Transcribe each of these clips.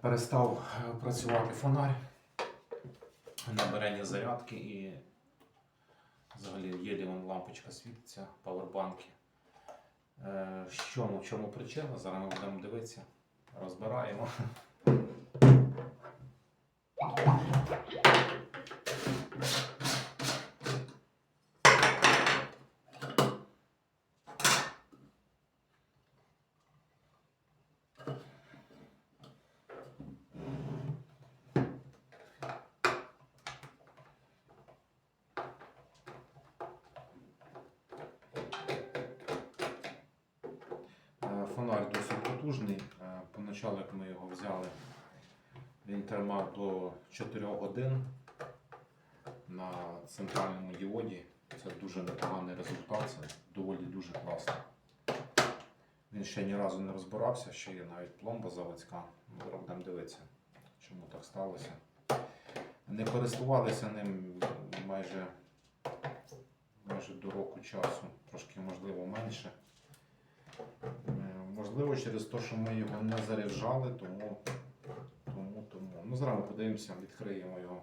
перестав е, працювати фонарь на зарядки і взагалі єлі вон лампочка світиться, павербанки. Е, Що, в чому причина? Зараз ми будемо дивитися, розбираємо. Фонарь досить потужний. Е, Поначалу, як ми його взяли, він тримав до 4 годин на центральному діоді. Це дуже непоганий результат, це доволі дуже класно. Він ще ні разу не розбирався, ще є навіть пломба заводська. Будемо дивитися, чому так сталося. Не користувалися ним майже, майже до року часу, трошки можливо менше. Можливо, через те, що ми його не заряджали, тому, тому, тому. Ну, зараз подивимося, відкриємо його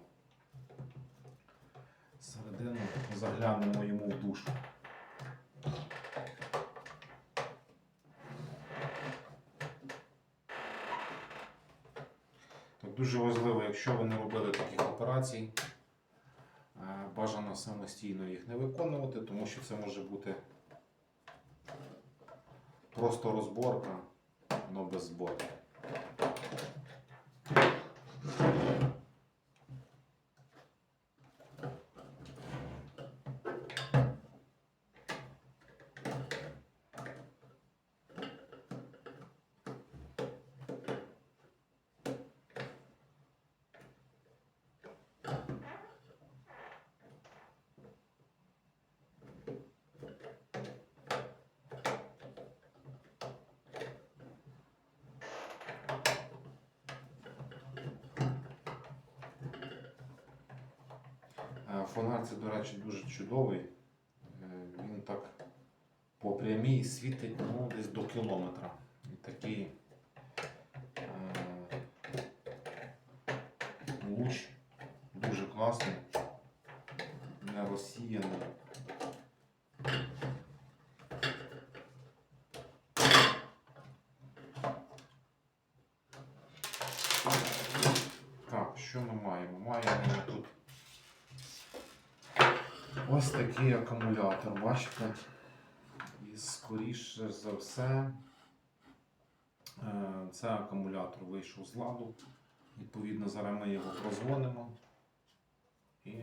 середину, заглянемо йому в душу. Дуже важливо, якщо ви не робили таких операцій, е, бажано самостійно їх не виконувати, тому що це може бути Просто розборка, но без зборки. Фонар це, до речі, дуже чудовий. Е, Він так по прямій світить ну, десь до кілометра. І такий е, луч дуже класний, не розсіяний. Так, що ми маємо? Маємо ось такий акумулятор, бачите? І скоріше за все, е, це акумулятор вийшов з ладу. Відповідно, зараз ми його прозвонимо. І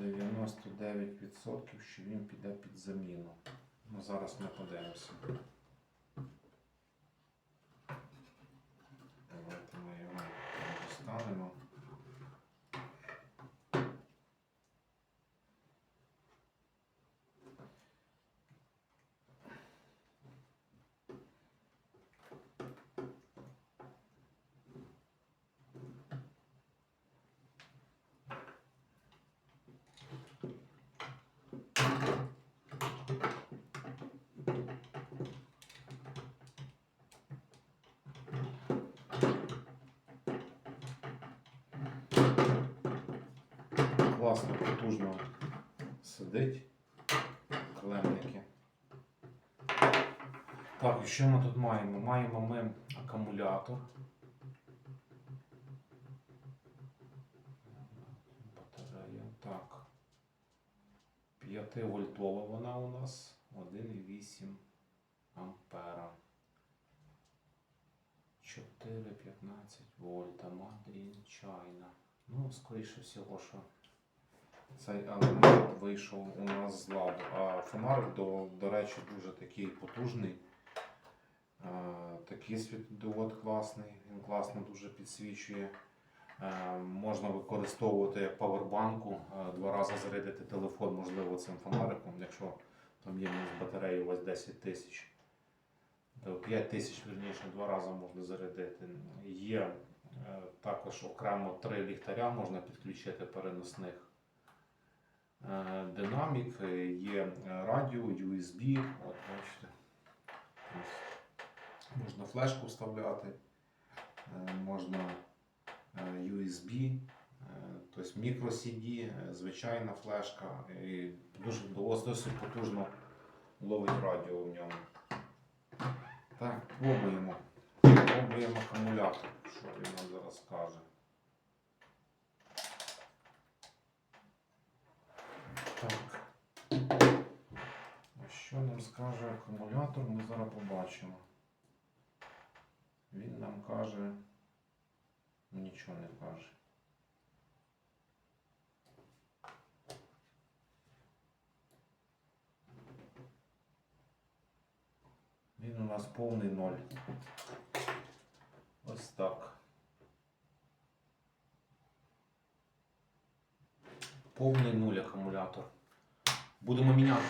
99% що він піде під заміну. Ну, зараз ми подивимося. Давайте ми його достанемо. Класно, потужно сидить. Клемники. Так, і що ми тут маємо? Маємо ми акумулятор. Батарея. Так. 5 вольтова вона у нас. 1,8 ампера. 4,15 вольта. Мадрін чайна. Ну, скоріше всього, що цей елемент вийшов у нас з ладу. А фонарик, до, до речі, дуже такий потужний. Е, Такий світлодіод класний, він класно дуже підсвічує. Е, Можна використовувати як павербанку, е, два рази зарядити телефон, можливо, цим фонариком, якщо там є з батареї у вас 10 тисяч. То 5 тисяч, верніше, два рази можна зарядити. Є також окремо три ліхтаря можна підключити переносних. Е, Динамік, е, є радіо, USB. От, бачите. Можна флешку вставляти. е, можна USB, тобто мікро CD, звичайна флешка. І дуже досить потужно ловить радіо в ньому. Так, пробуємо. Пробуємо акумулятор, що він нам зараз скаже. Так. Що нам скаже акумулятор, ми зараз побачимо. Він нам каже. Нічого не каже. Він у нас повний ноль. Ось так. Повний нуль акумулятор. Будемо міняти.